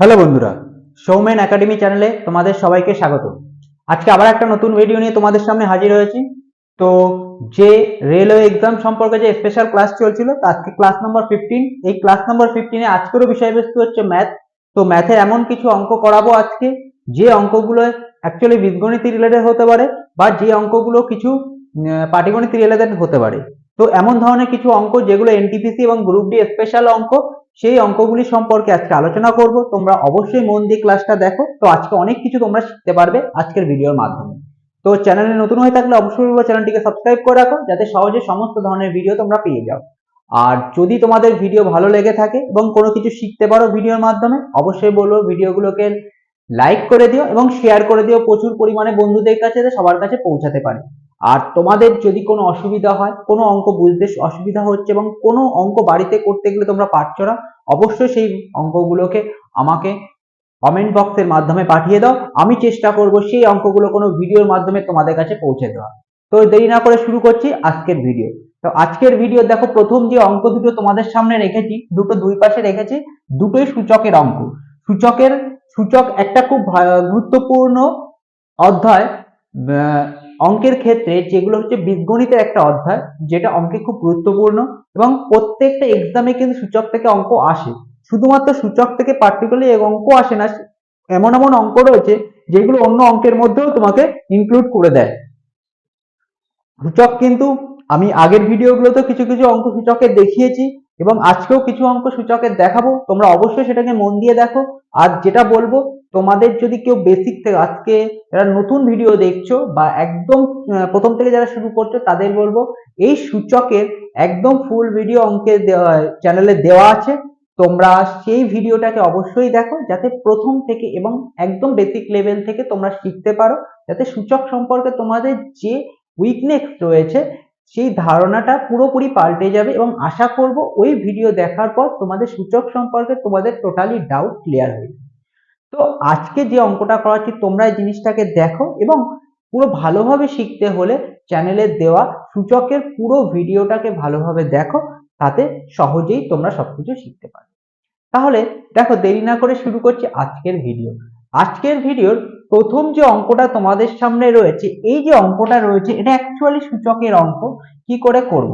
Hello বন্ধুরা, Soumen academy চ্যানেলে তোমাদের সবাইকে স্বাগত। আজকে আবার একটা নতুন ভিডিও নিয়ে তোমাদের সামনে হাজির হয়েছি। তো যে রেলওয়ে এক্সাম সম্পর্কে যে স্পেশাল ক্লাস চলছিল আজকে ক্লাস নম্বর ফিফটিন এই ক্লাস নম্বর ফিফটিনে আজকেরও বিষয়বস্তু হচ্ছে ম্যাথ তো ম্যাথে এমন কিছু অঙ্ক করাবো আজকে, যে অঙ্কগুলো অ্যাকচুয়ালি বীজগণিত রিলেটেড হতে পারে বা যে অঙ্কগুলো কিছু পাটিগণিত রিলেটেড হতে পারে। তো এমন ধরনের কিছু অঙ্ক যেগুলো এনটিপিসি এবং গ্রুপ ডি স্পেশাল অঙ্ক সেই অঙ্কগুলি সম্পর্কে আজকে আলোচনা করব। তোমরা অবশ্যই মন দিয়ে ক্লাসটা দেখো। তো আজকে অনেক কিছু তোমরা শিখতে পারবে আজকের ভিডিওর মাধ্যমে। তো চ্যানেলে নতুন হয়ে থাকলে অবশ্যই চ্যানেলটিকে সাবস্ক্রাইব করে রাখো, যাতে সহজে সমস্ত ধরনের ভিডিও তোমরা পেয়ে যাও। আর যদি তোমাদের ভিডিও ভালো লেগে থাকে এবং কোনো কিছু শিখতে পারো ভিডিওর মাধ্যমে, অবশ্যই বলব ভিডিওগুলোকে লাইক করে দিও এবং শেয়ার করে দিও। প্রচুর পরিমাণে বন্ধুদের কাছে, সবার কাছে পৌঁছাতে পারে। আর তোমাদের যদি কোনো অসুবিধা হয়, কোনো অঙ্ক বুঝতে অসুবিধা হচ্ছে এবং কোনো অঙ্ক বাড়িতে করতে গেলে তোমরা পারছ না, অবশ্যই সেই অঙ্কগুলোকে আমাকে কমেন্ট বক্সের মাধ্যমে পাঠিয়ে দাও। আমি চেষ্টা করব সেই অঙ্কগুলো কোনো ভিডিওর মাধ্যমে তোমাদের কাছে পৌঁছে দেওয়া তো দেরি না করে শুরু করছি আজকের ভিডিও তো আজকের ভিডিও দেখো, প্রথম যে অঙ্ক দুটো তোমাদের সামনে রেখেছি, দুটো দুই পাশে রেখেছি, দুটোই সূচকের অঙ্ক। সূচকের, সূচক একটা খুব গুরুত্বপূর্ণ অধ্যায় অঙ্কের ক্ষেত্রে যেগুলো হচ্ছে বীজগণিতের একটা অধ্যায়, যেটা অঙ্কে খুব গুরুত্বপূর্ণ এবং প্রত্যেকটা এক্সামে কিন্তু সূচক থেকে অঙ্ক আসে। শুধুমাত্র সূচক থেকে পার্টিকুলারলি অঙ্ক আসে না, এমন এমন অঙ্ক রয়েছে যেগুলো অন্য অঙ্কের মধ্যেও তোমাকে ইনক্লুড করে দেয়। সূচক কিন্তু, আমি আগের ভিডিওগুলোতে কিছু কিছু অঙ্ক সূচকের দেখিয়েছি এবং আজকেও কিছু অঙ্ক সূচকের দেখাবো, তোমরা অবশ্যই সেটাকে মন দিয়ে দেখো। আর যেটা বলব তোমাদের যদি কেউ বেসিক থেকে আজকে যারা নতুন ভিডিও দেখছ বা একদম প্রথম থেকে যারা শুরু করছ, তাদের বলব, এই সূচকের একদম ফুল ভিডিও অঙ্কের চ্যানেলে দেওয়া আছে। তোমরা সেই ভিডিওটাকে অবশ্যই দেখো, যাতে প্রথম থেকে এবং একদম বেসিক লেভেল থেকে তোমরা শিখতে পারো, যাতে সূচক সম্পর্কে তোমাদের যে উইকনেস রয়েছে, সেই ধারণাটা পুরোপুরি পাল্টে যাবে এবং আশা করব, ওই ভিডিও দেখার পর তোমাদের সূচক সম্পর্কে তোমাদের টোটালি ডাউট ক্লিয়ার হয়ে যাবে। তো আজকে যে অঙ্কটা করাচ্ছি, তোমরা এই জিনিসটাকে দেখো এবং পুরো ভালোভাবে শিখতে হলে চ্যানেলে দেওয়া সূচকের পুরো ভিডিওটাকে ভালোভাবে দেখো, তাতে সহজেই তোমরা সবকিছু শিখতে পারবে। তাহলে দেখো, দেরি না করে শুরু করছি আজকের ভিডিও। আজকের ভিডিওর প্রথম যে অঙ্কটা তোমাদের সামনে রয়েছে, এই যে অঙ্কটা রয়েছে, এটা অ্যাকচুয়ালি সূচকের অঙ্ক, কি করে করব?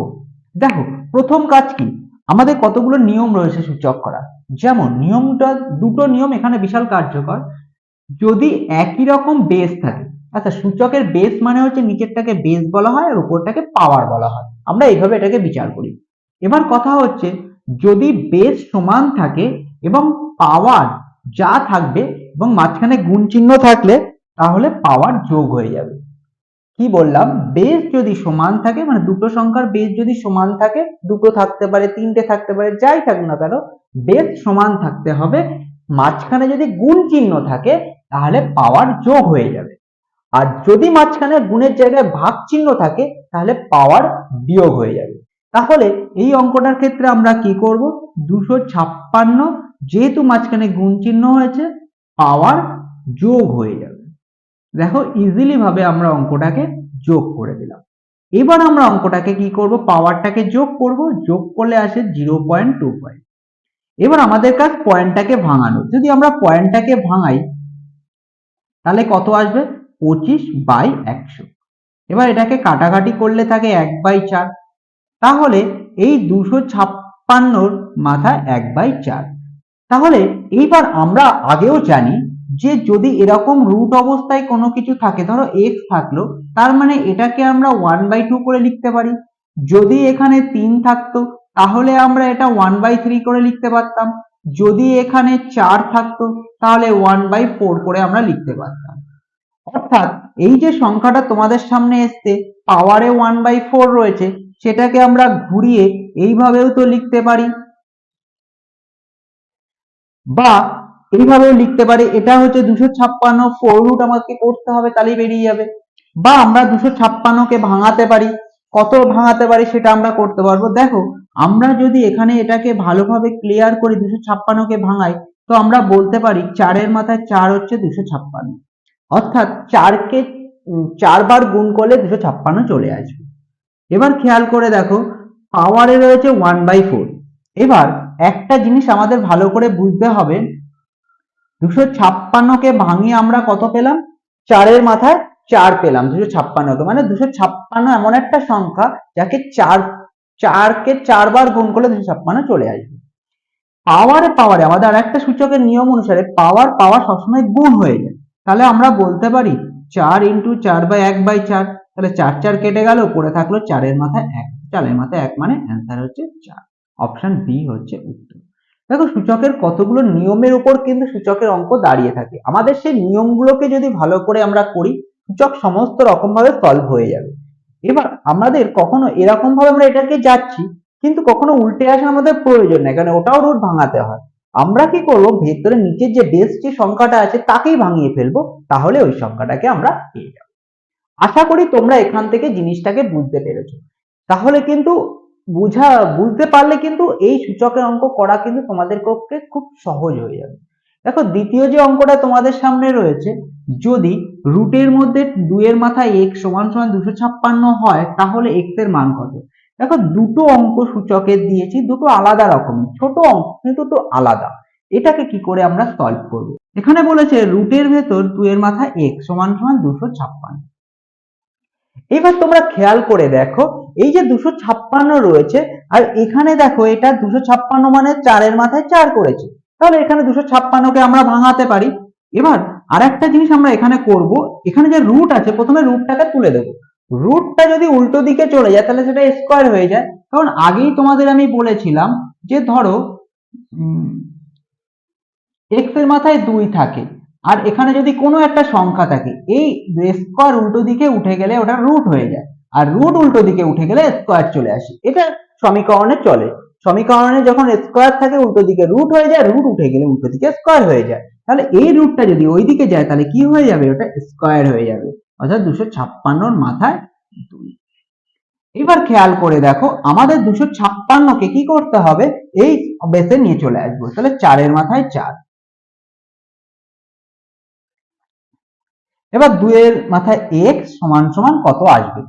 দেখো, প্রথম কাজ কি? আমাদের কতগুলো নিয়ম রয়েছে সূচক করা যেমন নিয়মটা, দুটো নিয়ম এখানে বিশাল কার্যকর। যদি একই রকম বেস থাকে আচ্ছা সূচকের বেস মানে হচ্ছে নিচেরটাকে বেস বলা হয় আর উপরটাকে পাওয়ার বলা হয়। আমরা এইভাবে এটাকে বিচার করি। এবার কথা হচ্ছে, যদি বেস সমান থাকে এবং পাওয়ার যা থাকবে এবং মাঝখানে গুণ চিহ্ন থাকলে, তাহলে পাওয়ার যোগ হয়ে যাবে। কি বললাম? বেস যদি সমান থাকে মানে দুটো সংখ্যার বেস যদি সমান থাকে, দুটো থাকতে পারে, তিনটে থাকতে পারে, যাই থাকুক না কেন বেস সমান থাকতে হবে। মাঝখানে যদি গুণ চিহ্ন থাকে, তাহলে পাওয়ার যোগ হয়ে যাবে। আর যদি মাঝখানে গুণের জায়গায় ভাগ চিহ্ন থাকে, তাহলে পাওয়ার বিয়োগ হয়ে যাবে। তাহলে এই অঙ্কটার ক্ষেত্রে আমরা কি করব? দুশো ছাপ্পান্ন যেহেতু মাঝখানে গুণ চিহ্ন হয়েছে, পাওয়ার যোগ হয়ে যাবে। দেখো ইজিলি ভাবে আমরা অঙ্কটাকে যোগ করে দিলাম। এবার আমরা অঙ্কটাকে কি করব? পাওয়ারটাকে যোগ করব। যোগ করলে আসে জিরো পয়েন্ট টু ফাইভ এবার আমাদের কাজ পয়েন্টটাকে ভাঙানো। যদি আমরা পয়েন্টটাকে ভাঙাই, তাহলে কত আসবে? পঁচিশ বাই একশো। এবার এটাকে কাটাকাটি করলে থাকে এক বাই চার। তাহলে এই দুশো ছাপ্পান্নর মাথায় এক বাই চার। তাহলে এইবার আমরা আগেও জানি যে যদি এরকম রুট অবস্থায় কোনো কিছু থাকে, ধরো এক্স থাকল, তার মানে এটাকে আমরা ওয়ান বাই টু করে লিখতে পারি। যদি এখানে তিন থাকতো তাহলে আমরা এটা ওয়ান বাই থ্রি করে লিখতে পারতাম। যদি এখানে চার থাকতো, তাহলে ওয়ান বাই ফোর করে আমরা লিখতে পারতাম। অর্থাৎ এই যে সংখ্যাটা তোমাদের সামনে এসছে পাওয়ারে ওয়ান বাই ফোর রয়েছে, সেটাকে আমরা ঘুরিয়ে এইভাবেও তো লিখতে পারি। বা এইভাবেও লিখতে পারি, এটা হচ্ছে দুশো ছাপ্পান্ন ফোর রুট আমাকে করতে হবে, তাহলেই বেরিয়ে যাবে। বা আমরা দুশো ছাপ্পান্নকে ভাঙাতে পারি কত ভাঙাতে পারি সেটা আমরা করতে পারব। দেখো, আমরা যদি এখানে এটাকে ভালোভাবে ক্লিয়ার করি দুশো ছাপ্পান্নকে ভাঙাই, তো আমরা বলতে পারি চারের মাথায় চার হচ্ছে দুশো ছাপ্পান্ন। অর্থাৎ চারকে চারবার গুণ করলে দুশো ছাপ্পান্ন চলে আসবে। এবার খেয়াল করে দেখো পাওয়ারে রয়েছে ওয়ান বাই ফোর এবার একটা জিনিস আমাদের ভালো করে বুঝতে হবে, দুশো ছাপ্পান্নকে ভাঙিয়ে আমরা কত পেলাম? চারের মাথায় চার পেলাম, দুশো ছাপ্পান্নকে মানে দুশো ছাপ্পান্ন এমন একটা সংখ্যা যাকে চার, চারকে চারবার গুণ করলে দুশো ছাপ্পান্ন চলে আসবে। পাওয়ারে পাওয়ারে আমাদের আর একটা সূচকের নিয়ম অনুসারে পাওয়ার পাওয়ার সবসময় গুণ হয়ে যায়। তাহলে আমরা বলতে পারি চার ইন্টু চার বাই এক বাই চার, তাহলে চার চার কেটে গেল, পড়ে থাকল চারের মাথায় এক। চারের মাথায় এক মানে অ্যান্সার হচ্ছে চার। অপশন বি হচ্ছে উত্তর। দেখো সূচকের কতগুলো নিয়মের উপর কিন্তু সূচকের অঙ্ক দাঁড়িয়ে থাকে। আমাদের সেই নিয়মগুলোকে যদি ভালো করে আমরা করি সূচক সমস্ত রকম ভাবে সলভ হয়ে যাবে। এবার আমাদের কখনো এরকম ভাবে আমরা এটাকে যাচ্ছি, কিন্তু কখনো উল্টে আসার আমাদের প্রয়োজন নেই, কারণ ওটাও রুট ভাঙাতে হয়। আমরা কি করব? ভেতরে নিচের যে বেস যে সংখ্যাটা আছে, তাকেই ভাঙিয়ে ফেলব, তাহলে ওই সংখ্যাটাকে আমরা পেয়ে যাব। আশা করি তোমরা এখান থেকে জিনিসটাকে বুঝতে পেরেছ। তাহলে কিন্তু বুঝা, বুঝতে পারলে কিন্তু এই সূচকের অঙ্ক করা কিন্তু তোমাদের পক্ষে খুব সহজ হয়ে যাবে। দেখো, দ্বিতীয় যে অঙ্কটা তোমাদের সামনে রয়েছে, যদি রুটের মধ্যে দুইয়ের মাথায় এক সমান সমান দুশো ছাপ্পান্ন হয়, তাহলে এক্স মান কত? দেখো, দুটো অঙ্ক সূচকের দিয়েছি, দুটো আলাদা রকমের, ছোট অঙ্ক, কিন্তু দুটো আলাদা। এটাকে কি করে আমরা সলভ করব? এখানে বলেছে রুটের ভেতর দুইয়ের মাথায় এক সমান সমান দুশো ছাপ্পান্ন। এবার তোমরা খেয়াল করে দেখো, এই যে দুশো ছাপ্পান্ন রয়েছে, আর এখানে দেখো, এটা দুশো ছাপ্পান্ন মানে চারের মাথায় চার করেছে। তাহলে এখানে দুশো ছাপ্পান্নকে আমরা ভাঙাতে পারি। এবার আর একটা জিনিস আমরা এখানে করব। এখানে যে রুট আছে, প্রথমে রুটটাকে তুলে দেবো। রুটটা যদি উল্টো দিকে চলে যায়, তাহলে সেটা স্কোয়ার হয়ে যায়। কারণ আগেই তোমাদের আমি বলেছিলাম যে ধরো এক্সের মাথায় দুই থাকে, আর এখানে যদি কোনো একটা সংখ্যা থাকে, এই স্কোয়ার উল্টো দিকে উঠে গেলে ওটা রুট হয়ে যায়। আর রুট উল্টো দিকে উঠে গেলে স্কোয়ার চলে আসে। এটা সমীকরণে চলে। সমীকরণে যখন স্কোয়ার থাকে উল্টো দিকে রুট হয়ে যায় রুট উঠে গেলে উল্টো দিকে স্কোয়ার হয়ে যায়। তাহলে এই রুটটা যদি ওই দিকে যায়, তাহলে কি হয়ে যাবে? ওটা স্কোয়ার হয়ে যাবে। অর্থাৎ দুশো ছাপ্পান্নর মাথায় দুই। এবার খেয়াল করে দেখো, আমাদের দুশো ছাপ্পান্নকে কি করতে হবে? এই বেসে নিয়ে চলে আসব। তাহলে চারের মাথায় চার। এবার দুইয়ের মাথায় এক্স সমান সমান কত আসবে?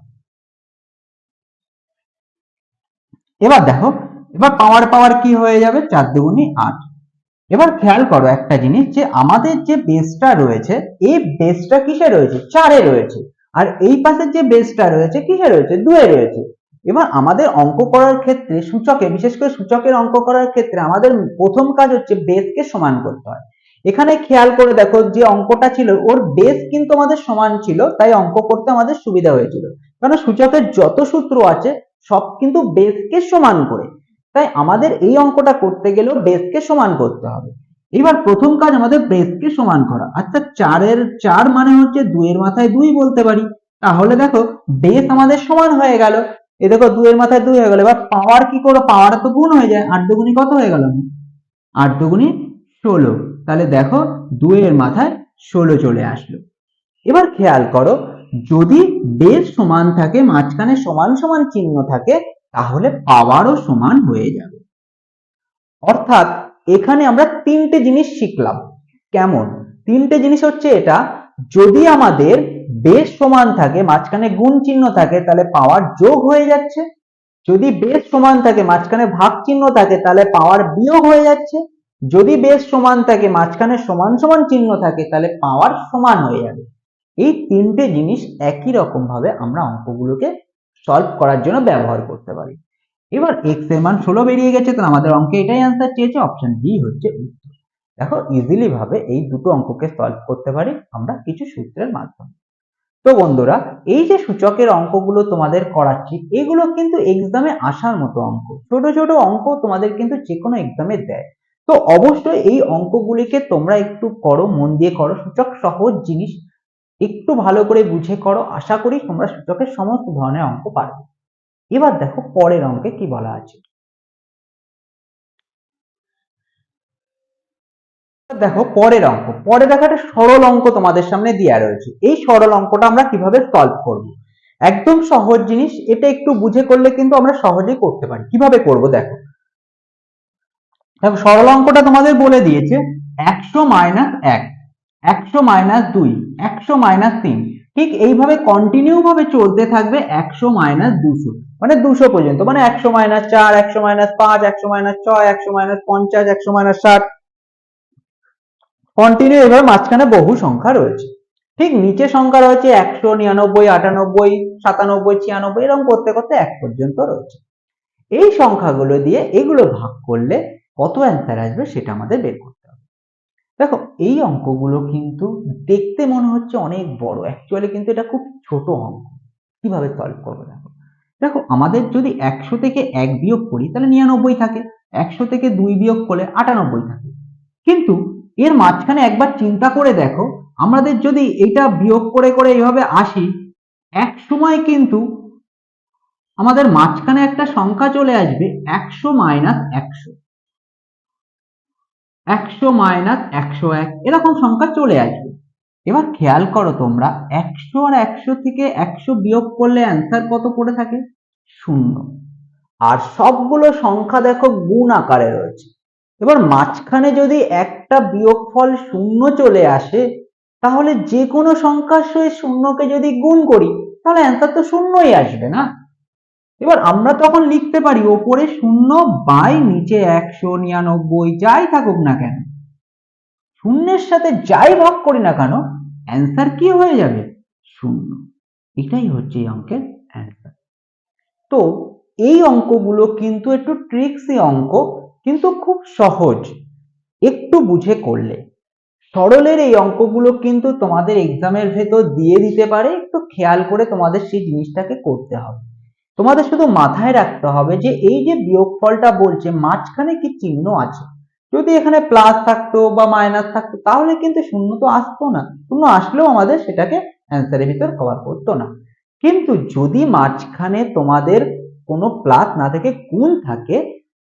এবার দেখো এবার পাওয়ার পাওয়ার কি হয়ে যাবে? চার দুগুনি আট। এবার খেয়াল করো একটা জিনিস যে আমাদের যে বেসটা রয়েছে, এই বেসটা কিসে রয়েছে? চারে রয়েছে। আর এই পাশের যে বেসটা রয়েছে, কিসে রয়েছে? দুয়ে রয়েছে। এবার আমাদের অঙ্ক করার ক্ষেত্রে সূচকে, বিশেষ করে সূচকের অঙ্ক করার ক্ষেত্রে আমাদের প্রথম কাজ হচ্ছে বেসকে সমান করতে হয়। এখানে খেয়াল করে দেখো যে অঙ্কটা ছিল, ওর বেস কিন্তু আমাদের সমান ছিল, তাই অঙ্ক করতে আমাদের সুবিধা হয়েছিল। কারণ সূচকের যত সূত্র আছে, সব কিন্তু বেসকে সমান করে। তাই আমাদের এই অঙ্কটা করতে গেলেও বেসকে সমান করতে হবে। এবার প্রথম কাজ আমাদের বেসকে সমান করা। আচ্ছা চারের চার মানে হচ্ছে দুইয়ের মাথায় দুই বলতে পারি। তাহলে দেখো বেস আমাদের সমান হয়ে গেল। এ দেখো, দুইয়ের মাথায় দুই হয়ে গেল। এবার পাওয়ার কি করো পাওয়ার তো গুণ হয়ে যায়। আট দুগুনি কত হয়ে গেল? আট দুগুনি ষোলো। তাহলে দেখো, দুইয়ের মাথায় ষোলো চলে আসলো। এবার খেয়াল করো, যদি বেস সমান থাকে, মাঝখানে সমান সমান চিহ্ন থাকে তাহলে পাওয়ারও সমান হয়ে যাবে। অর্থাৎ এখানে আমরা তিনটে জিনিস শিখলাম। কেমন? তিনটে জিনিস হচ্ছে এটা, যদি আমাদের বেস সমান থাকে, মাঝখানে গুণ চিহ্ন থাকে, তাহলে পাওয়ার যোগ হয়ে যাচ্ছে। যদি বেশ সমান থাকে, মাঝখানে ভাগ চিহ্ন থাকে, তাহলে পাওয়ার বিয়োগ হয়ে যাচ্ছে। যদি বেস সমান থাকে, মাঝখানে সমান সমান চিহ্ন থাকে, তাহলে পাওয়ার সমান হয়ে যাবে। এই তিনটে জিনিস একই রকম ভাবে আমরা অঙ্কগুলোকে সলভ করার জন্য ব্যবহার করতে পারি। এবার এক্সের মান ষোলো বেরিয়ে গেছে তো আমাদের অঙ্কে এটাই অ্যান্সার চেয়েছে অপশন ডি হচ্ছে উত্তর। দেখো ইজিলি ভাবে এই দুটো অঙ্ককে সলভ করতে পারি আমরা কিছু সূত্রের মাধ্যমে। তো বন্ধুরা, এই যে সূচকের অঙ্কগুলো তোমাদের করাচ্ছি, এগুলো কিন্তু এক্সামে আসার মতো অঙ্ক। ছোট ছোট অঙ্ক তোমাদের কিন্তু যে কোনো এক্সামে দেয়। তো অবশ্যই এই অঙ্কগুলিকে তোমরা একটু করো, মন দিয়ে করো, সূচক সহজ জিনিস একটু ভালো করে বুঝে করো। আশা করি তোমরা সূচকের সমস্ত ধরনের অঙ্ক পারবে এবার দেখো পরের অঙ্কে কি বলা আছে। দেখো পরের অঙ্ক। পরে দেখো একটা সরল অঙ্ক তোমাদের সামনে দেওয়া রয়েছে। এই সরল অঙ্কটা আমরা কীভাবে সলভ করব? একদম সহজ জিনিস, এটা একটু বুঝে করলে কিন্তু আমরা সহজেই করতে পারি। কীভাবে করব দেখো। দেখো সরল অঙ্কটা তোমাদের বলে দিয়েছে, একশো মাইনাস এক। একশো মাইনাস দুই, একশো মাইনাস তিন। ঠিক এইভাবে কন্টিনিউ ভাবে চলতে থাকবে একশো মাইনাস দুশো। মানে দুশো পর্যন্ত। মানে একশো মাইনাস চার, একশো মাইনাস পাঁচ, একশো মাইনাস ছয়, একশো মাইনাস পঞ্চাশ, একশো মাইনাস ষাট। কন্টিনিউ এভাবে মাঝখানে বহু সংখ্যা রয়েছে। ঠিক নিচে সংখ্যা রয়েছে একশো নিরানব্বই, আটানব্বই, সাতানব্বই, ছিয়ানব্বই, এরকম করতে করতে এক পর্যন্ত রয়েছে। এই সংখ্যাগুলো দিয়ে এগুলো ভাগ করলে কত অ্যান্সার আসবে সেটা আমাদের বের করতে দেখো, এই অঙ্কগুলো কিন্তু দেখতে মনে হচ্ছে অনেক বড়। অ্যাকচুয়ালি কিন্তু এটা খুব ছোট অঙ্ক। কীভাবে সলভ করব দেখো? দেখো, আমাদের যদি একশো থেকে এক বিয়োগ করি, তাহলে নিরানব্বই থাকে। একশো থেকে দুই বিয়োগ করলে আটানব্বই থাকে। কিন্তু এর মাঝখানে একবার চিন্তা করে দেখো, আমাদের যদি এটা বিয়োগ করে করে এইভাবে আসি, এক সময় কিন্তু আমাদের মাঝখানে একটা সংখ্যা চলে আসবে একশো মাইনাস একশো। একশো মাইনাস একশো এক, এরকম সংখ্যা চলে আসবে। এবার খেয়াল করো তোমরা, একশো আর একশো থেকে একশো বিয়োগ করলে অ্যান্সার কত পড়ে থাকে? শূন্য। আর সবগুলো সংখ্যা দেখো গুণ আকারে রয়েছে। এবার মাঝখানে যদি একটা বিয়োগফল শূন্য চলে আসে, তাহলে যে কোনো সংখ্যার সঙ্গে শূন্যকে যদি গুণ করি, তাহলে অ্যান্সার তো শূন্যই আসবে না। এবার আমরা তখন লিখতে পারি, ওপরে শূন্য বাই নিচে একশো নিরানব্বই, যাই থাকুক না কেন, শূন্যের সাথে যাই ভাগ করি না কেন অ্যান্সার কি হয়ে যাবে? শূন্য। এটাই হচ্ছে এই অঙ্কের অ্যান্সার তো এই অঙ্কগুলো কিন্তু একটু ট্রিক্সি অঙ্ক, কিন্তু খুব সহজ। একটু বুঝে করলে। সরলের এই অঙ্কগুলো কিন্তু তোমাদের এক্সামের ভেতর দিয়ে দিতে পারে, একটু খেয়াল করে তোমাদের সেই জিনিসটাকে করতে হবে। তোমাদের শুধু মাথায় রাখতে হবে যে এই যে বিয়োগফলটা বলছে, মাঝখানে কি চিহ্ন আছে? যদি এখানে প্লাস থাকতো বা মাইনাস থাকতো, তাহলে কিন্তু শূন্য তো আসতো না। শূন্য আসলেও আমাদের সেটাকে অ্যান্সারের ভিতর কভার করতো না। কিন্তু যদি মাঝখানে তোমাদের কোনো প্লাস না থেকে গুণ থাকে,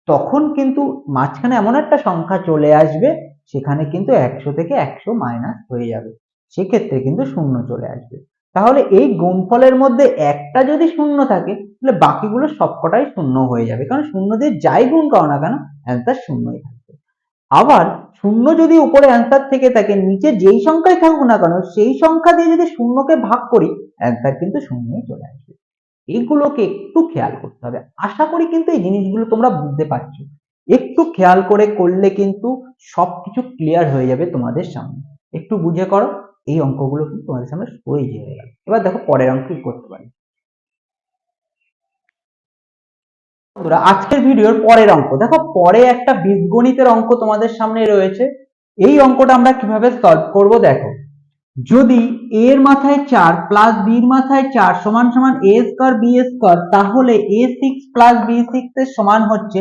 তখন কিন্তু মাঝখানে এমন একটা সংখ্যা চলে আসবে, সেখানে কিন্তু একশো থেকে একশো মাইনাস হয়ে যাবে। সেক্ষেত্রে কিন্তু শূন্য চলে আসবে। তাহলে এই গুণফলের মধ্যে একটা যদি শূন্য থাকে, তাহলে বাকিগুলো সবকটাই শূন্য হয়ে যাবে। কারণ শূন্য দিয়ে যাই গুণ করো না কেন অ্যান্সার শূন্যই থাকবে। আবার শূন্য যদি উপরে অ্যান্সার থেকে থাকে, নিচে যেই সংখ্যায় থাকুক না কেন, সেই সংখ্যা দিয়ে যদি শূন্যকে ভাগ করি অ্যান্সার কিন্তু শূন্যই চলে আসবে। এগুলোকে একটু খেয়াল করতে হবে। আশা করি কিন্তু এই জিনিসগুলো তোমরা বুঝতে পারছ। একটু খেয়াল করে করলে কিন্তু সবকিছু ক্লিয়ার হয়ে যাবে তোমাদের সামনে। একটু বুঝে করো। এই অঙ্কগুলো কিন্তু তোমাদের সামনে সহজ হয়ে গেল এবার দেখো পরের অঙ্ক কি করতে পারি। বন্ধুরা, আজকের ভিডিওর পরের অঙ্ক। দেখো, পরে একটা বীজগণিতের অঙ্ক তোমাদের সামনে রয়েছে। এই অঙ্কটা আমরা কীভাবে সলভ করব দেখো। যদি a এর মাথায় চার প্লাস এর মাথায় চার সমান সমান a স্কয়ার b স্কয়ার তাহলে a six plus b six এর সমান হচ্ছে,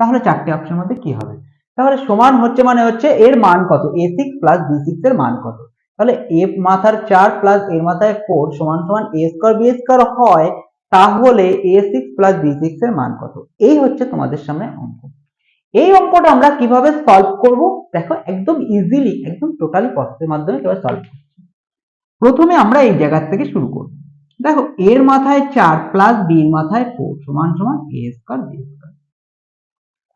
তাহলে চারটে অপশনের মধ্যে কি হবে? তাহলে সমান হচ্ছে মানে হচ্ছে এর মান কত? A six plus b six এর মান কত? তাহলে a মাথার চার প্লাস এর মাথায় ফোর সমান সমান a স্কয়ার b স্কয়ার হয়, তাহলে a six plus b six এর মান কত? এই হচ্ছে তোমাদের সামনে অঙ্ক। এই অঙ্কটা আমরা কীভাবে সলভ করব? দেখো, একদম ইজিলি একদম টোটালি প্রসেসের মাধ্যমে কীভাবে সলভ করব প্রথমে আমরা এই জায়গা থেকে শুরু করব। দেখো এর মাথায় চার প্লাস বি এর মাথায় ফোর সমান সমান এ স্কয়ার বি স্কয়ার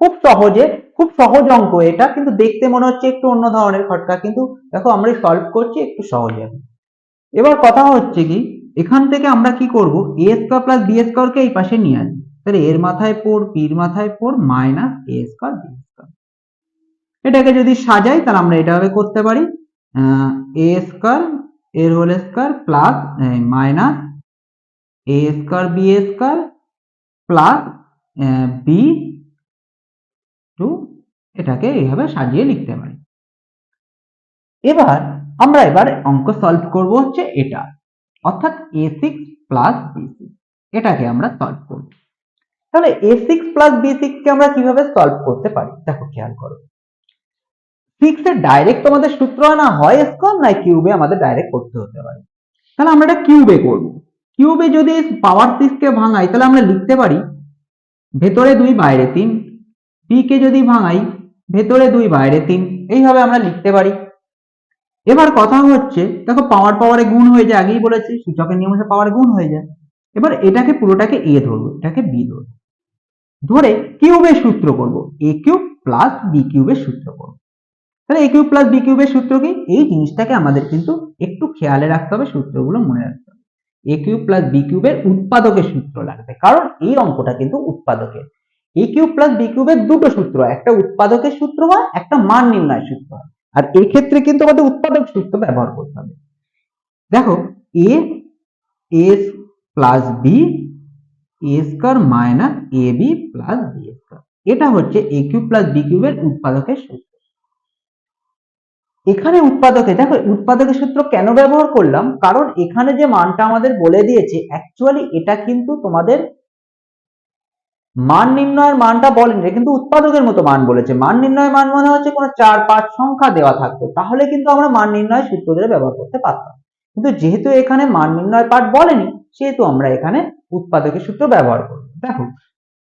খুব সহজে, খুব সহজ অঙ্ক এটা, কিন্তু দেখতে মনে হচ্ছে একটু অন্য ধরনের খটকা, কিন্তু দেখো আমরা সলভ করছি একটু সহজ। এবার কথা হচ্ছে কি, এখান থেকে আমরা কি করব? এ স্কয়ার প্লাস বি স্কয়ারকে এই পাশে নিয়ে আসি তাহলে এর মাথায় ফোর বির মাথায় four minus a square b square এটাকে যদি সাজাই, তাহলে আমরা এটাভাবে করতে পারি এ স্কয়ার এর whole square plus minus a square b square plus b two এটাকে এইভাবে সাজিয়ে লিখতে পারি। এবার আমরা এবার অঙ্ক সলভ করব হচ্ছে এটা, অর্থাৎ a six plus b six এটাকে আমরা সলভ করব। তাহলে a six plus b six কে আমরা কীভাবে সলভ করতে পারি? দেখো খেয়াল করো। সিক্স এর ডাইরেক্ট তোমাদের সূত্র না হয় স্কোয়ার না কিউবে আমাদের ডাইরেক্ট করতে হতে পারে? তাহলে আমরা এটা কিউবে করব। কিউবে যদি পাওয়ার সিক্স কে ভাঙাই, তাহলে আমরা লিখতে পারি ভেতরে দুই, বাইরে তিন কে যদি ভাঙাই, ভেতরে দুই, বাইরে তিন, এইভাবে আমরা লিখতে পারি। এবার কথা হচ্ছে, দেখো পাওয়ার পাওয়ারে গুণ হয়ে যায়, আগেই বলেছি, সূচকের নিয়ম হচ্ছে পাওয়ারে গুণ হয়ে যায়। এবার এটাকে পুরোটাকে এ ধরবো, এটাকে বি ধরবো। ধরে কিউবের সূত্র করব এ কিউব প্লাস বি কিউবের সূত্র করব। তাহলে এ কিউব প্লাস বি কিউবের সূত্র কি? এই জিনিসটাকে আমাদের কিন্তু একটু খেয়ালে রাখতে হবে, সূত্রগুলো মনে রাখতে হবে। এ কিউব প্লাস বি কিউবের উৎপাদকের সূত্র লাগবে, কারণ এই অঙ্কটা কিন্তু উৎপাদকের। এ কিউব প্লাস বি কিউবের দুটো সূত্র, একটা উৎপাদকের সূত্র হয়, একটা মান নির্ণয় সূত্র হয়। আর এই ক্ষেত্রে কিন্তু আমাদের উৎপাদক সূত্র ব্যবহার করতে হবে। দেখো a s plus b a square minus a b plus b square এটা হচ্ছে এ কিউব প্লাস বি কিউবের উৎপাদকের সূত্র। এখানে উৎপাদকে, দেখো, উৎপাদকের সূত্র কেন ব্যবহার করলাম? কারণ এখানে যে মানটা আমাদের বলে দিয়েছে অ্যাকচুয়ালি এটা কিন্তু তোমাদের মান নির্ণয়ের মানটা বলেনি কিন্তু উৎপাদকের মতো মান বলেছে। মান নির্ণয়ের মান মনে হচ্ছে কোনো চার, পাঁচ সংখ্যা দেওয়া থাকতো। তাহলে কিন্তু আমরা মান নির্ণয় সূত্র ধরে ব্যবহার করতে পারতাম। কিন্তু যেহেতু এখানে মান নির্ণয় পাঠ বলেনি, সেহেতু আমরা এখানে উৎপাদকের সূত্র ব্যবহার করব। দেখো,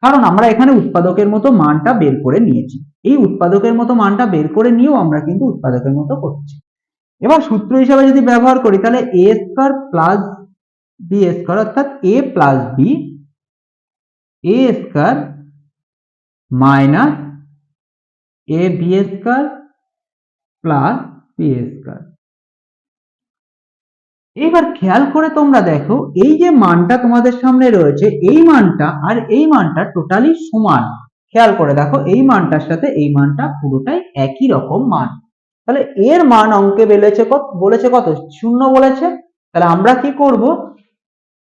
কারণ আমরা এখানে উৎপাদকের মতো মানটা বের করে নিয়েছি। এই উৎপাদকের মতো মানটা বের করে নিয়েও আমরা কিন্তু উৎপাদকের মতো করছি। এবার সূত্র হিসাবে যদি ব্যবহার করি, তাহলে a square plus b square অর্থাৎ a plus b a square minus a b square plus b square এবার খেয়াল করে তোমরা দেখো, এই যে মানটা তোমাদের সামনে রয়েছে, এই মানটা আর এই মানটা টোটালি সমান। খেয়াল করে দেখো, এই মানটার সাথে এই মানটা পুরোটাই একই রকম মান। তাহলে এর মান অঙ্কে বলেছে কত বলেছে কত? শূন্য বলেছে। তাহলে আমরা কি করব?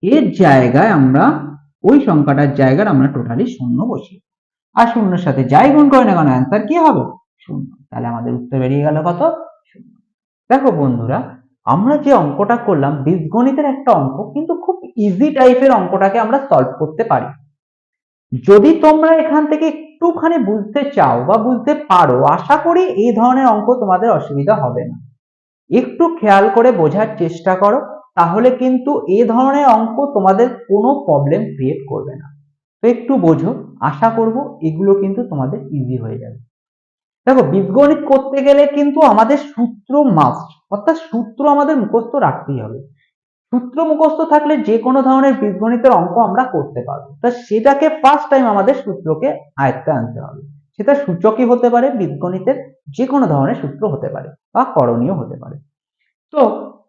এর জায়গায় আমরা ওই সংখ্যাটার জায়গায় আমরা টোটালি শূন্য বসি আর শূন্যের সাথে যাই গুণ করে না কেন অ্যান্সার কি হবে? শূন্য। তাহলে আমাদের উত্তর বেরিয়ে গেল কত? শূন্য। দেখো বন্ধুরা, আমরা যে অঙ্কটা করলাম, বীজগণিতের একটা অঙ্ক কিন্তু খুব ইজি টাইপের অঙ্কটাকে আমরা সলভ করতে পারি। যদি তোমরা এখান থেকে একটুখানি বুঝতে চাও বা বুঝতে পারো, আশা করি এই ধরনের অঙ্ক তোমাদের অসুবিধা হবে না। একটু খেয়াল করে বোঝার চেষ্টা করো। তাহলে কিন্তু এ ধরনের অঙ্ক তোমাদের কোনো প্রবলেম ক্রিয়েট করবে না। তো একটু বোঝো, আশা করব এগুলো কিন্তু তোমাদের ইজি হয়ে যাবে। দেখো, বীজগণিত করতে গেলে কিন্তু আমাদের সূত্র মাস্ট অর্থাৎ সূত্র আমাদের মুখস্থ রাখতেই হবে। সূত্র মুখস্থ থাকলে যে কোনো ধরনের বীজগণিতের অঙ্ক আমরা করতে পারব। তা সেটাকে ফার্স্ট টাইম আমাদের সূত্রকে আয়ত্তে আনতে হবে। সেটা সূচকই হতে পারে, বীজগণিতের যে কোনো ধরনের সূত্র হতে পারে বা করণীয় হতে পারে। তো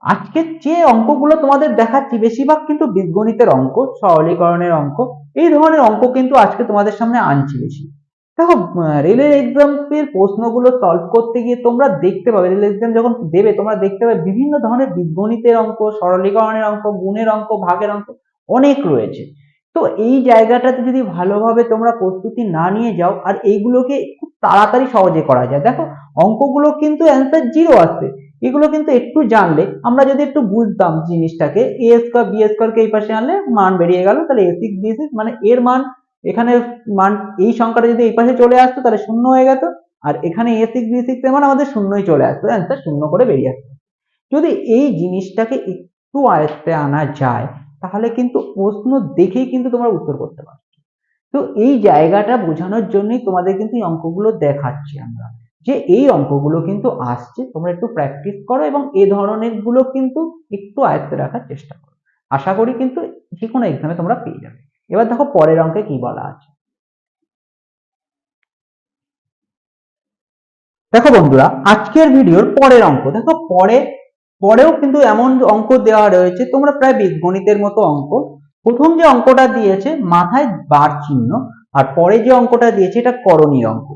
আজকে যে অঙ্কগুলো তোমাদের দেখাচ্ছি, বেশিরভাগ কিন্তু বীজগণিতের অঙ্ক, সরলীকরণের অঙ্ক, এই ধরনের অঙ্ক কিন্তু আজকে তোমাদের সামনে আনছি বেশি। দেখো, রেলের এক্সামের প্রশ্নগুলো সলভ করতে গিয়ে তোমরা দেখতে পাবে রেল এক্সাম যখন দেবে, তোমরা দেখতে পাবে বিভিন্ন ধরনের বীজগণিতের অঙ্ক, সরলীকরণের অঙ্ক, গুণের অঙ্ক, ভাগের অঙ্ক অনেক রয়েছে। তো এই জায়গাটাতে যদি ভালোভাবে তোমরা প্রস্তুতি না নিয়ে যাও, আর এইগুলোকে খুব তাড়াতাড়ি সহজে করা যায়। দেখো অঙ্কগুলো কিন্তু অ্যান্সার জিরো আসবে। এগুলো কিন্তু একটু জানলে, আমরা যদি একটু বুঝতাম জিনিসটাকে এ স্কোয়ার বি স্কোয়ারকে এই পাশে আনলে মান বেরিয়ে গেল, তাহলে এ সিক্স বি সিক্স মানে এর মান, এখানে মান, এই সংখ্যাটা যদি এই পাশে চলে আসতো তাহলে শূন্য হয়ে যেত আর এখানে এ সিক্স বি সিক্স এর মান আমাদের শূন্যই চলে আসতো অ্যান্সার শূন্য করে বেরিয়ে আসতো। যদি এই জিনিসটাকে একটু আয়ত্তে আনা যায়, তাহলে কিন্তু প্রশ্ন দেখেই কিন্তু তোমরা উত্তর করতে পারছ। তো এই জায়গাটা বোঝানোর জন্যই তোমাদের কিন্তু এই অঙ্কগুলো দেখাচ্ছি আমরা। যে এই অঙ্কগুলো কিন্তু আসছে, তোমরা একটু প্র্যাকটিস করো এবং এ ধরনেরগুলো কিন্তু একটু আয়ত্তে রাখার চেষ্টা করো। আশা করি কিন্তু যে কোনো এক্সামে তোমরা পেয়ে যাবে। এবার দেখো পরের অঙ্কে কি বলা আছে। দেখো বন্ধুরা, আজকের ভিডিওর পরের অঙ্ক। দেখো পরে, পরেও কিন্তু এমন অঙ্ক দেওয়া রয়েছে, তোমরা প্রায় বীজগণিতের মতো অঙ্ক। প্রথম যে অঙ্কটা দিয়েছে, মাথায় বার চিহ্ন, আর পরে যে অঙ্কটা দিয়েছে, এটা করণীয় অঙ্ক।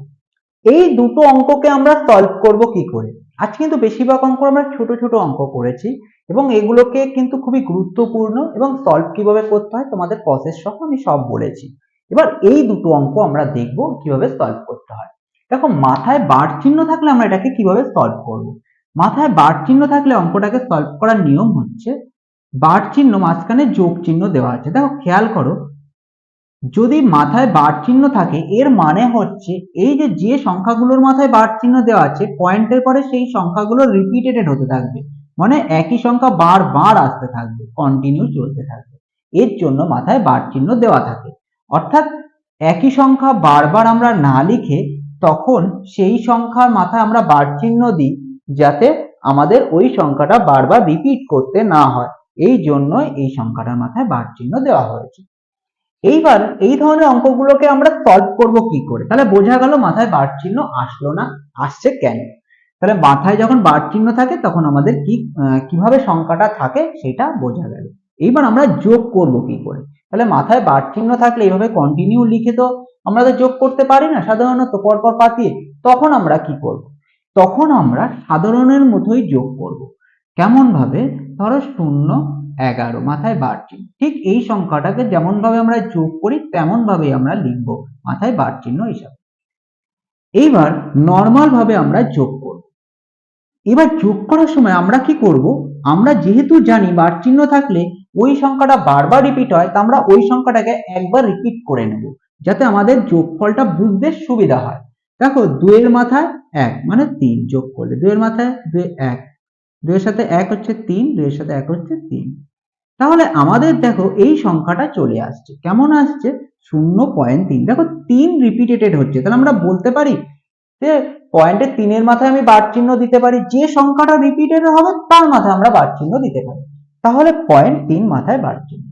এই দুটো অঙ্ককে আমরা সলভ করব কি করে? আজ কিন্তু বেশিরভাগ অঙ্ক আমরা ছোট ছোট অঙ্ক করেছি এবং এগুলোকে কিন্তু খুবই গুরুত্বপূর্ণ এবং সলভ কীভাবে করতে হয় তোমাদের প্রসেস সহ আমি সব বলেছি। এবার এই দুটো অঙ্ক আমরা দেখব কীভাবে সলভ করতে হয়। দেখো, মাথায় বার চিহ্ন থাকলে আমরা এটাকে কীভাবে সলভ করব? মাথায় বার চিহ্ন থাকলে অঙ্কটাকে সলভ করার নিয়ম হচ্ছে, বার চিহ্ন মাঝখানে যোগ চিহ্ন দেওয়া আছে। দেখো, খেয়াল করো যদি মাথায় বার চিহ্ন থাকে, এর মানে হচ্ছে এই যে যে সংখ্যাগুলোর মাথায় বার চিহ্ন দেওয়া আছে পয়েন্টের পরে সেই সংখ্যাগুলো রিপিটেডেড হতে থাকবে। মানে একই সংখ্যা বারবার আসতে থাকবে কন্টিনিউ চলতে থাকবে। এর জন্য মাথায় বার চিহ্ন দেওয়া থাকে। অর্থাৎ একই সংখ্যা বারবার আমরা না লিখে তখন সেই সংখ্যার মাথায় আমরা বার চিহ্ন দিই, যাতে আমাদের ওই সংখ্যাটা বারবার রিপিট করতে না হয়। এই জন্যই এই সংখ্যাটার মাথায় বার চিহ্ন দেওয়া হয়েছে। এইবার এই ধরনের অঙ্কগুলোকে আমরা সলভ করব কি করে? তাহলে বোঝা গেল মাথায় বার চিহ্ন আসলো না, আসছে কেন? তাহলে মাথায় যখন বার চিহ্ন থাকে তখন আমাদের কি কীভাবে সংখ্যাটা থাকে সেটা বোঝা গেল। এইবার আমরা যোগ করব কি করে? তাহলে মাথায় বার চিহ্ন থাকলে এইভাবে কন্টিনিউ লিখে তো আমরা তো যোগ করতে পারি না, সাধারণত পরপর পাতিয়ে। তখন আমরা কি করব? তখন আমরা সাধারণের মতোই যোগ করব। কেমন ভাবে ধরো শূন্য এগারো মাথায় বার চিহ্ন ঠিক এই সংখ্যাটাকে যেমন ভাবে আমরা যোগ করি তেমন ভাবেই আমরা লিখব মাথায় বার চিহ্ন হিসাবে। এইবার নর্মাল ভাবে আমরা যোগ করব। এবার যোগ করার সময় আমরা কি করব? আমরা যেহেতু জানি বার চিহ্ন থাকলে ওই সংখ্যাটা বারবার রিপিট হয়, তা আমরা ওই সংখ্যাটাকে একবার রিপিট করে নেব, যাতে আমাদের যোগফলটা বুঝতে সুবিধা হয়। দেখো, দুইয়ের মাথায় এক মানে তিন যোগ করলে, দুইয়ের মাথায় দুই, এক দুইয়ের সাথে এক হচ্ছে তিন, দুইয়ের সাথে এক হচ্ছে তিন। তাহলে আমাদের দেখো এই সংখ্যাটা চলে আসছে। কেমন আসছে? শূন্য পয়েন্ট তিন। দেখো তিন রিপিটেটেড হচ্ছে। তাহলে আমরা বলতে পারি যে পয়েন্টের তিনের মাথায় আমি বার চিহ্ন দিতে পারি। যে সংখ্যাটা রিপিটেড হবে, তার মাথায় আমরা বার চিহ্ন দিতে পারি। তাহলে পয়েন্ট তিন মাথায় বার চিহ্ন।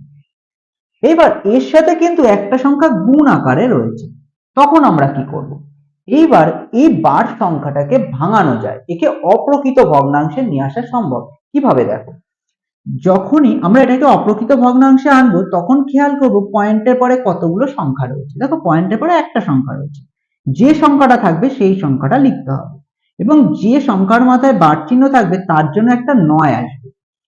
এবার এর সাথে কিন্তু একটা সংখ্যা গুণ আকারে রয়েছে। তখন আমরা কি করব? এইবার এই বার সংখ্যাটাকে ভাঙানো যায়। একে অপ্রকৃত ভগ্নাংশে নিয়ে আসা সম্ভব। কীভাবে দেখো? যখনই আমরা এটাকে অপ্রকৃত ভগ্নাংশে আনব, তখন খেয়াল করব পয়েন্টের পরে কতগুলো সংখ্যা রয়েছে। দেখো, পয়েন্টের পরে একটা সংখ্যা রয়েছে। যে সংখ্যাটা থাকবে, সেই সংখ্যাটা লিখতে হবে। এবং যে সংখ্যার মাথায় বার চিহ্ন থাকবে, তার জন্য একটা নয় আসবে।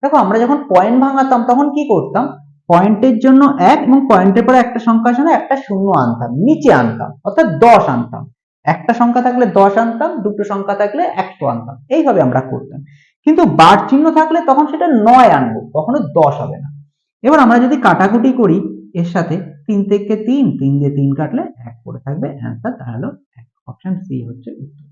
দেখো, আমরা যখন পয়েন্ট ভাঙাতাম, তখন কি করতাম? পয়েন্টের জন্য এক এবং পয়েন্টের পরে একটা সংখ্যার জন্য একটা শূন্য আনতাম, নিচে আনতাম, অর্থাৎ দশ আনতাম। একটা সংখ্যা থাকলে দশ আনতাম, দুটো সংখ্যা থাকলে একশো আনতাম। এইভাবে আমরা করতাম। কিন্তু বার চিহ্ন থাকলে তখন সেটা নয় আনব, কখনো দশ হবে না। এবার আমরা যদি কাটাকুটি করি, এর সাথে তিন থেকে তিন তিন দিয়ে তিন কাটলে এক করে থাকবে অ্যান্সার তাহলে অপশন সি হচ্ছে উত্তর।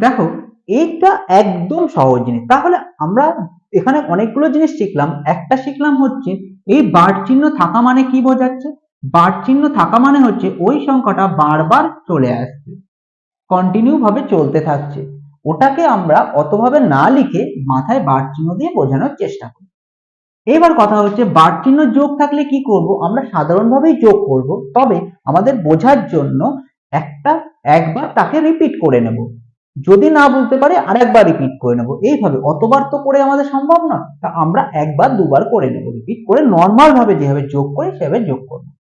দেখো, এইটা একদম সহজ জিনিস। তাহলে আমরা এখানে অনেকগুলো জিনিস শিখলাম। একটা শিখলাম হচ্ছে, এই বার চিহ্ন থাকা মানে কি বোঝাচ্ছে? বার চিহ্ন থাকা মানে হচ্ছে ওই সংখ্যাটা বারবার চলে আসছে। কন্টিনিউ ভাবে চলতে থাকছে। ওটাকে আমরা অতভাবে না লিখে মাথায় বার চিহ্ন দিয়ে বোঝানোর চেষ্টা করি। এবার কথা হচ্ছে, বার চিহ্ন যোগ থাকলে কি করব? আমরা সাধারণভাবেই যোগ করব, তবে আমাদের বোঝার জন্য একটা, একবার তাকে রিপিট করে নেব। যদি না বুঝতে পারি, আরেকবার রিপিট করে নেব। এইভাবে অতবার তো করে আমাদের সম্ভব না তা আমরা একবার, দুবার করে নেব। রিপিট করে নর্মাল ভাবে যেভাবে যোগ করি, সেভাবে যোগ করব।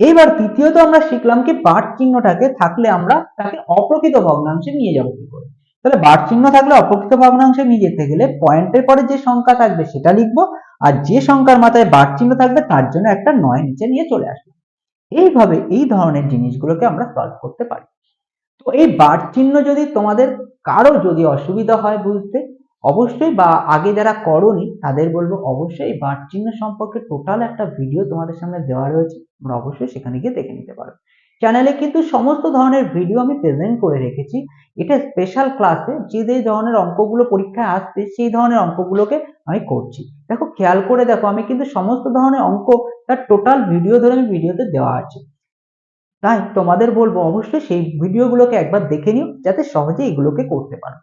এইবার তৃতীয়ত আমরা শিখলাম কি বার চিহ্নটাকে থাকলে আমরা তাকে অপ্রকৃত ভগ্নাংশে নিয়ে যাব কি করে? তাহলে বার চিহ্ন থাকলে অপ্রকৃত ভগ্নাংশে নিয়ে যেতে গেলে পয়েন্টের পরে যে সংখ্যা থাকবে সেটা লিখব, আর যে সংখ্যার মাথায় বার চিহ্ন থাকবে তার জন্য একটা নয় নিচে নিয়ে চলে আসবে। এইভাবে এই ধরনের জিনিসগুলোকে আমরা সলভ করতে পারি। তো এই বার চিহ্ন যদি তোমাদের কারও যদি অসুবিধা হয় বুঝতে অবশ্যই বা আগে যারা করনি, তাদের বলব অবশ্যই বার চিহ্ন সম্পর্কে টোটাল একটা ভিডিও তোমাদের সামনে দেওয়া রয়েছে, তোমরা অবশ্যই সেখানে গিয়ে দেখে নিতে পারো। চ্যানেলে কিন্তু সমস্ত ধরনের ভিডিও আমি প্রেজেন্ট করে রেখেছি। এটা স্পেশাল ক্লাসে যে যে ধরনের অঙ্কগুলো পরীক্ষায় আসছে, সেই ধরনের অঙ্কগুলোকে আমি করছি। দেখো, খেয়াল করে দেখো, আমি কিন্তু সমস্ত ধরনের অঙ্ক, তার টোটাল ভিডিও ধরে আমি ভিডিওতে দেওয়া আছে। তাই তোমাদের বলব অবশ্যই সেই ভিডিওগুলোকে একবার দেখে নিও, যাতে সহজে এগুলোকে করতে পারো।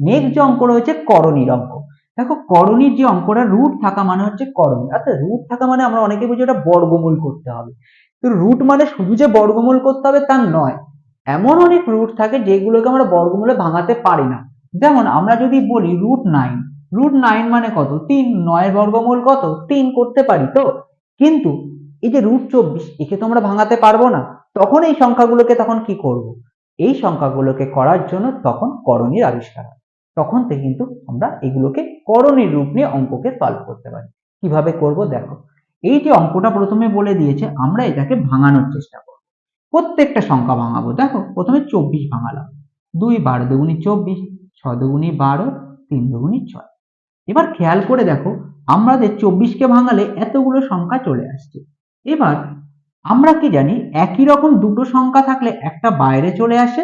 নেক্সট যে অঙ্ক রয়েছে করণীর অঙ্ক। দেখো, করণীর যে অঙ্কটা রুট থাকা মানে হচ্ছে করণী। অর্থাৎ রুট থাকা মানে আমরা অনেকে বুঝি ওটা বর্গমূল করতে হবে। তো রুট মানে শুধু যে বর্গমূল করতে হবে তা নয়, এমন অনেক রুট থাকে যেগুলোকে আমরা বর্গমূলে ভাঙাতে পারি না। যেমন আমরা যদি বলি রুট নাইন রুট নাইন মানে কত? তিন, নয়ের বর্গমূল কত? তিন করতে পারি তো? কিন্তু এই যে রুট চব্বিশ, একে তো আমরা ভাঙাতে পারব না। তখন এই সংখ্যাগুলোকে তখন কি করব? এই সংখ্যাগুলোকে করার জন্য তখন করণীর আবিষ্কার হয়। তখন থেকে কিন্তু আমরা এগুলোকে করণীর রূপ নিয়ে অঙ্ককে সলভ করতে পারি। কীভাবে করব? দেখো, এই যে অঙ্কটা প্রথমে বলে দিয়েছে, আমরা এটাকে ভাঙানোর চেষ্টা করব। প্রত্যেকটা সংখ্যা ভাঙাবো। দেখো, প্রথমে চব্বিশ ভাঙালাম। দুই বারো দুগুনি চব্বিশ ছ দুগুনি বারো, তিন দুগুনি ছয়। এবার খেয়াল করে দেখো, আমাদের চব্বিশকে ভাঙালে এতগুলো সংখ্যা চলে আসছে। এবার আমরা কি জানি, একই রকম দুটো সংখ্যা থাকলে একটা বাইরে চলে আসে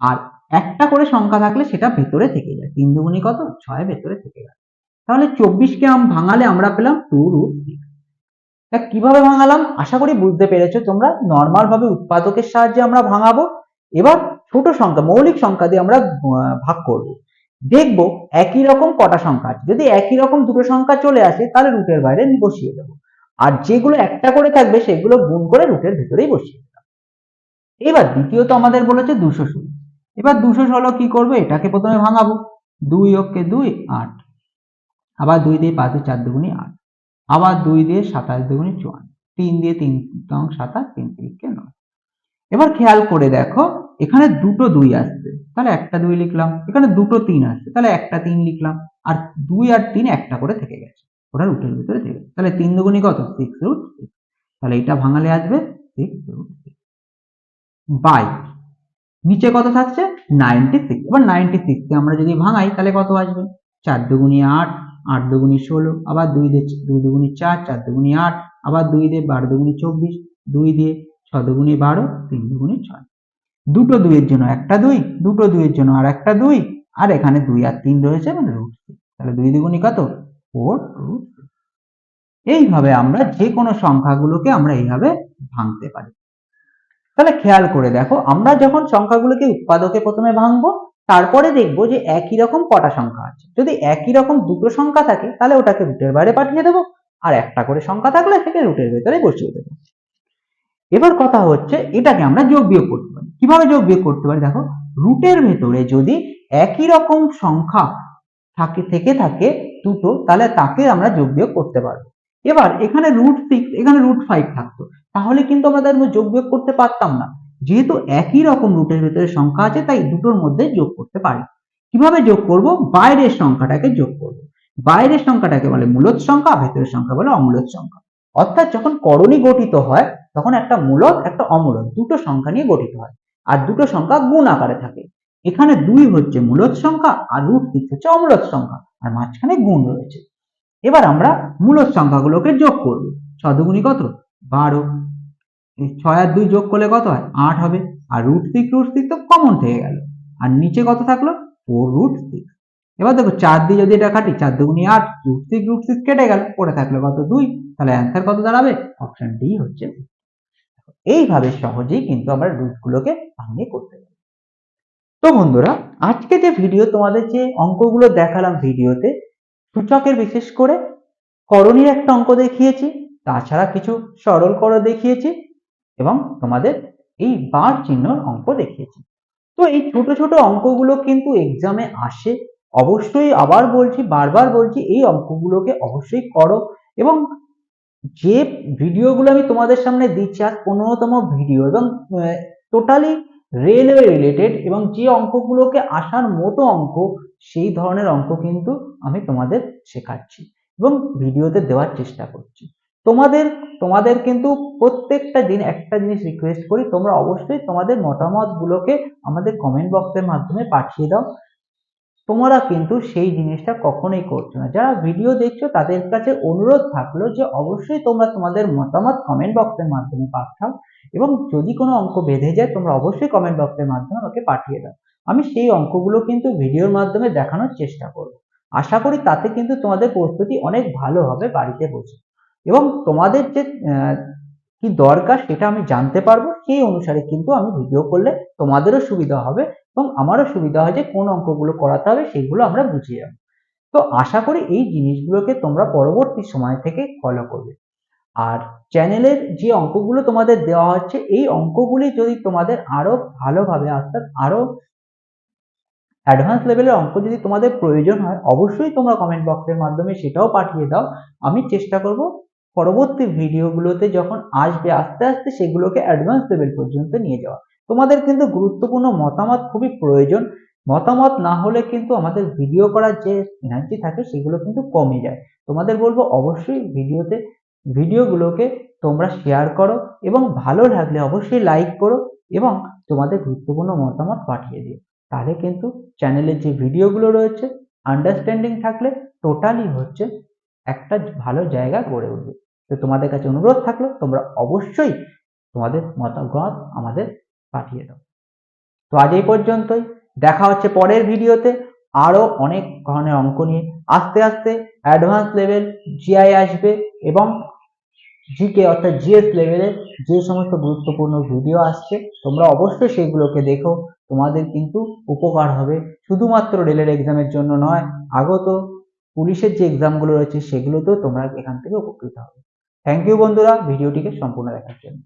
আর একটা করে সংখ্যা থাকলে সেটা ভেতরে থেকে যায়। তিন দুগুনি কত? ছয় ভেতরে থেকে যায়। তাহলে চব্বিশকে ভাঙালে আমরা পেলাম টু রুট সিক্স তা কীভাবে ভাঙালাম? আশা করি বুঝতে পেরেছ তোমরা। নর্মাল ভাবে উৎপাদকের সাহায্যে আমরা ভাঙাবো। এবার ছোট সংখ্যা, মৌলিক সংখ্যা দিয়ে আমরা ভাগ করব। দেখব একই রকম কটা সংখ্যা আছে। যদি একই রকম দুটো সংখ্যা চলে আসে, তাহলে রুটের বাইরে বসিয়ে দেবো। আর যেগুলো একটা করে থাকবে, সেগুলো গুণ করে রুটের ভিতরেই বসিয়ে দিলাম। এবার দ্বিতীয়ত আমাদের বলেছে দুশো ষোলো এবার দুশো ষোলো কি করব? এটাকে প্রথমে ভাঙাবো। দুই অক্ষে দুই, আট। আবার দুই দিয়ে পাঁচে চার দুগুনি আট। আবার দুই দিয়ে সাতাশ দুগুনি চুয়ান্ন। তিন দিয়ে তিন রং সাতাশ, তিন তিরিশকে নয়। এবার খেয়াল করে দেখো, এখানে দুটো দুই আসছে। তাহলে একটা দুই লিখলাম। এখানে দুটো তিন আসছে। তাহলে একটা তিন লিখলাম। আর দুই আর তিন একটা করে থেকে গেছে। ওটা রুটের ভিতরে থেকে তাহলে তিন দুগুণি কত? সিক্স রুট তাহলে এটা ভাঙালে আসবে সিক্স রুট বাই নিচে কত থাকছে? নাইনটি সিক্স এবার নাইনটি সিক্সকে আমরা যদি ভাঙাই, তাহলে কত আসবে? চার দুগুণি আট আট দুগুণি ষোলো, আবার দুই দিয়ে দুই দুগুণি চার চার দুগুণি আট, আবার দুই দিয়ে বারো দুগুণি চব্বিশ, দুই দিয়ে ছ দুগুণি বারো, তিন দুগুণি ছয়। দুটো দুইয়ের জন্য একটা দুই, দুটো দুইয়ের জন্য আর একটা দুই, আর এখানে দুই আর তিন রয়েছে মানে রুট তাহলে দুই দুগুণি কত? ফোর রুট এইভাবে আমরা যে কোনো সংখ্যাগুলোকে আমরা এইভাবে ভাঙতে পারি। তাহলে খেয়াল করে দেখো, আমরা যখন সংখ্যাগুলোকে উৎপাদকে প্রথমে ভাঙবো, তারপরে দেখব যে একই রকম কটা সংখ্যা আছে। যদি একই রকম দুটো সংখ্যা থাকে, তাহলে ওটাকে রুটের বাইরে পাঠিয়ে দেবো, আর একটা করে সংখ্যা থাকলে সেকে রুটের ভেতরে বসিয়ে দেবো। এবার কথা হচ্ছে, এটাকে আমরা যোগ বিয়োগ করতে পারি। কীভাবে যোগ বিয়োগ করতে পারি? দেখো, রুটের ভেতরে যদি একই রকম সংখ্যা থাকে, থেকে থাকে দুটো, তাহলে তাকে আমরা যোগ বিয়োগ করতে পারব। এবার এখানে রুট সিক্স এখানে রুট ফাইভ থাকতো। তাহলে কিন্তু আমরা আমাদের যোগ বিয়োগ করতে পারতাম না। যেহেতু একই রকম রুটের ভেতরে সংখ্যা আছে, তাই দুটোর মধ্যে যোগ করতে পারি। কীভাবে যোগ করব? বাইরের সংখ্যাটাকে যোগ করব। বাইরের সংখ্যাটাকে বলে মূলত সংখ্যা ভেতরের সংখ্যা বলে অমূলত সংখ্যা। অর্থাৎ যখন করণী গঠিত হয়, তখন একটা মূলক একটা অমূলক দুটো সংখ্যা নিয়ে গঠিত হয়। আর দুটো সংখ্যা গুণ আকারে থাকে। এখানে দুই হচ্ছে মূলত সংখ্যা, আর রুট সিক্স হচ্ছে অমূলত সংখ্যা, আর মাঝখানে গুণ রয়েছে। এবার আমরা মূলত সংখ্যাগুলোকে যোগ করব। ছ দুগুণি কত? বারো। ছয় আর দুই যোগ করলে কত হয়? আট হবে। আর রুট সিক্স রুট সিক্স তো কমন থেকে গেল। আর নিচে কত থাকল? ফোর রুট সিক্স এবার দেখো চার দিয়ে যদি এটা কাটি, চার দুগুণি আট রুট সিক্স রুট সিক্স কেটে গেল। পড়ে থাকল কত? দুই। তাহলে অ্যান্সার কত দাঁড়াবে? অপশন ডি হচ্ছে এইভাবে সহজেই কিন্তু আমরা রুটগুলোকে ভাঙিয়ে করতে পারি। তো বন্ধুরা, আজকে যে ভিডিও তোমাদের যে অঙ্কগুলো দেখালাম ভিডিওতে সূচকের বিশেষ করে করণীর একটা অঙ্ক দেখিয়েছি, তাছাড়া কিছু সরল করে দেখিয়েছি। এবং তোমাদের এই বার চিহ্নর অঙ্ক দেখিয়েছি। তো এই ছোট ছোট অঙ্কগুলো কিন্তু এক্সামে আসে। অবশ্যই আবার বলছি, বারবার বলছি, এই অঙ্কগুলোকে অবশ্যই করো এবং যে ভিডিওগুলো আমি তোমাদের সামনে দিচ্ছি আর পনেরোতম ভিডিও এবং টোটালি রেলওয়ে রিলেটেড এবং যে অঙ্কগুলোকে আসার মতো অঙ্ক, সেই ধরনের অঙ্ক কিন্তু আমি তোমাদের শেখাচ্ছি এবং ভিডিওতে দেওয়ার চেষ্টা করছি। তোমাদের তোমাদের কিন্তু প্রত্যেকটা দিন একটা জিনিস রিকোয়েস্ট করি, তোমরা অবশ্যই তোমাদের মতামতগুলোকে আমাদের কমেন্ট বক্সের মাধ্যমে পাঠিয়ে দাও। তোমরা কিন্তু সেই জিনিসটা কখনোই করছ না। যারা ভিডিও দেখছ, তাদের কাছে অনুরোধ থাকল যে অবশ্যই তোমরা তোমাদের মতামত কমেন্ট বক্সের মাধ্যমে পাঠাও এবং যদি কোনো অঙ্ক বেঁধে যায়, তোমরা অবশ্যই কমেন্ট বক্সের মাধ্যমে আমাকে পাঠিয়ে দাও। আমি সেই অঙ্কগুলো কিন্তু ভিডিওর মাধ্যমে দেখানোর চেষ্টা করব। আশা করি তাতে কিন্তু তোমাদের প্রস্তুতি অনেক ভালো হবে বাড়িতে বসে। এবং তোমাদের যে কি দরকার সেটা আমি জানতে পারব, সেই অনুসারে কিন্তু আমি ভিডিও করলে তোমাদেরও সুবিধা হবে এবং আমারও সুবিধা হয় যে কোন অঙ্কগুলো করাতে হবে সেগুলো আমরা বুঝিয়ে যাব তো আশা করি এই জিনিসগুলোকে তোমরা পরবর্তী সময় থেকে ফলো করবে। আর চ্যানেলের যে অঙ্কগুলো তোমাদের দেওয়া হচ্ছে, এই অঙ্কগুলি যদি তোমাদের আরও ভালোভাবে অর্থাৎ আরও অ্যাডভান্স লেভেলের অঙ্ক যদি তোমাদের প্রয়োজন হয়, অবশ্যই তোমরা কমেন্ট বক্সের মাধ্যমে সেটাও পাঠিয়ে দাও। আমি চেষ্টা করব পরবর্তী ভিডিওগুলোতে যখন আসবে, আস্তে আস্তে সেগুলোকে অ্যাডভান্স লেভেল পর্যন্ত নিয়ে যাওয়া। তোমাদের কিন্তু গুরুত্বপূর্ণ মতামত খুবই প্রয়োজন। মতামত না হলে কিন্তু আমাদের ভিডিও করার যে এনার্জি থাকে, সেগুলো কিন্তু কমে যায়। তোমাদের বলব অবশ্যই ভিডিওতে ভিডিওগুলোকে তোমরা শেয়ার করো এবং ভালো লাগলে অবশ্যই লাইক করো এবং তোমাদের গুরুত্বপূর্ণ মতামত পাঠিয়ে দিও। তাহলে কিন্তু চ্যানেলের যে ভিডিওগুলো রয়েছে আন্ডারস্ট্যান্ডিং থাকলে টোটালি হচ্ছে একটা ভালো জায়গা গড়ে উঠবে। তো তোমাদের কাছে অনুরোধ থাকল, তোমরা অবশ্যই তোমাদের মতামত আমাদের পাঠিয়ে দাও। তো আজ এই পর্যন্তই। দেখা হচ্ছে পরের ভিডিওতে। আরও অনেক ধরনের অঙ্ক নিয়ে আস্তে আস্তে অ্যাডভান্স লেভেল জিআই আসবে এবং জিকে অর্থাৎ জিএস লেভেলের যে সমস্ত গুরুত্বপূর্ণ ভিডিও আসছে, তোমরা অবশ্যই সেগুলোকে দেখো। তোমাদের কিন্তু উপকার হবে। শুধুমাত্র রেলের এক্সামের জন্য নয়, আগত পুলিশের যে এক্সামগুলো রয়েছে সেগুলোতেও তোমরা এখান থেকে উপকৃত হবে। থ্যাংক ইউ বন্ধুরা ভিডিওটিকে সম্পূর্ণ দেখার জন্য।